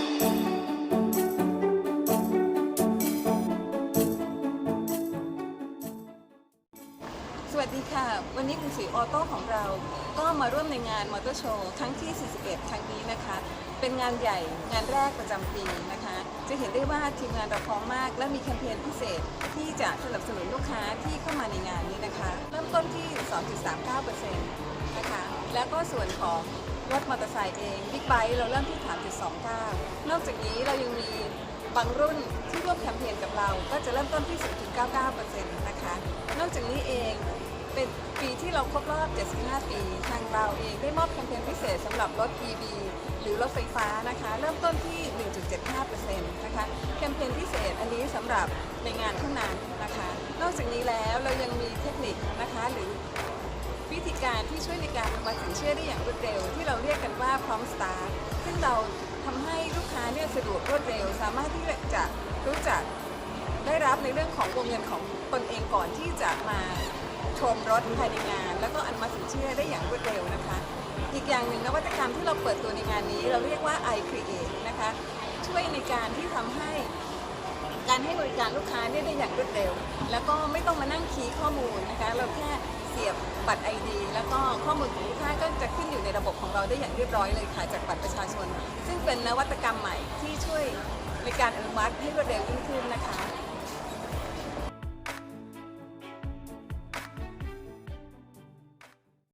สวัสดีค่ะ วันนี้กรุงศรีออโต้ของเรา ก็มาร่วมในงานมอเตอร์โชว์ครั้งที่ 41 ครั้งนี้นะคะ เป็นงานใหญ่งานแรกประจำปีนะคะ จะเห็นได้ว่าทีมงานเราพร้อมมาก และมีแคมเปญพิเศษที่จะสนับสนุนลูกค้าที่เข้ามาในงานนี้นะคะ เริ่มต้นที่ 2.39%นะคะ แล้วก็ส่วนของรถมอเตอร์ไซค์เองบิ๊กไบค์เราเริ่มที่ 3.29 อกจากนี้เรายังมีบางรุ่นที่ร่วมแคมเปญกับเรา ก็จะเริ่มต้นที่ 0.99%นะคะ นอกจากนี้เองเป็นปีที่เราครบรอบ 75 ปี ทางเราเองได้มอบแคมเปญพิเศษสำหรับรถ EV หรือรถไฟฟ้านะคะ เริ่มต้นที่ 1.75%นะคะ แคมเปญพิเศษอันนี้สำหรับในงานเท่านั้นนะคะ นอกจากนี้แล้วเรายังมีเทคนิคนะคะหรือวิธีการที่ช่วยในการมาสินเชื่อได้อย่างรวดเร็ว ที่เราเรียกกันว่าพร้อมสตาร์ทซึ่งเรา เนี่ยสะดวกรวดเร็ว สามารถที่จะรู้จักได้รับในเรื่องของวงเงินของตนเองก่อนที่จะมาชมรถภายในงาน แล้วก็อันมาสินเชื่อได้อย่างรวดเร็วนะคะ อีกอย่างหนึ่งนวัตกรรมที่เราเปิดตัวในงานนี้ เราเรียกว่า i Create นะคะช่วยในการที่ทำให้การให้บริการลูกค้าเนี่ยได้อย่างรวดเร็ว แล้วก็ไม่ต้องมานั่งคีย์ข้อมูลนะคะเราแค่ สียบบัตร ID แล้วก็ข้อมูลของลูกค้าก็จะขึ้นอยู่ในระบบของเราได้อย่างเรียบร้อยเลยค่ะจากบัตรประชาชน ซึ่งเป็นนวัตกรรมใหม่ที่ช่วยในการอนุมัติให้รวดเร็วยิ่งขึ้นนะคะ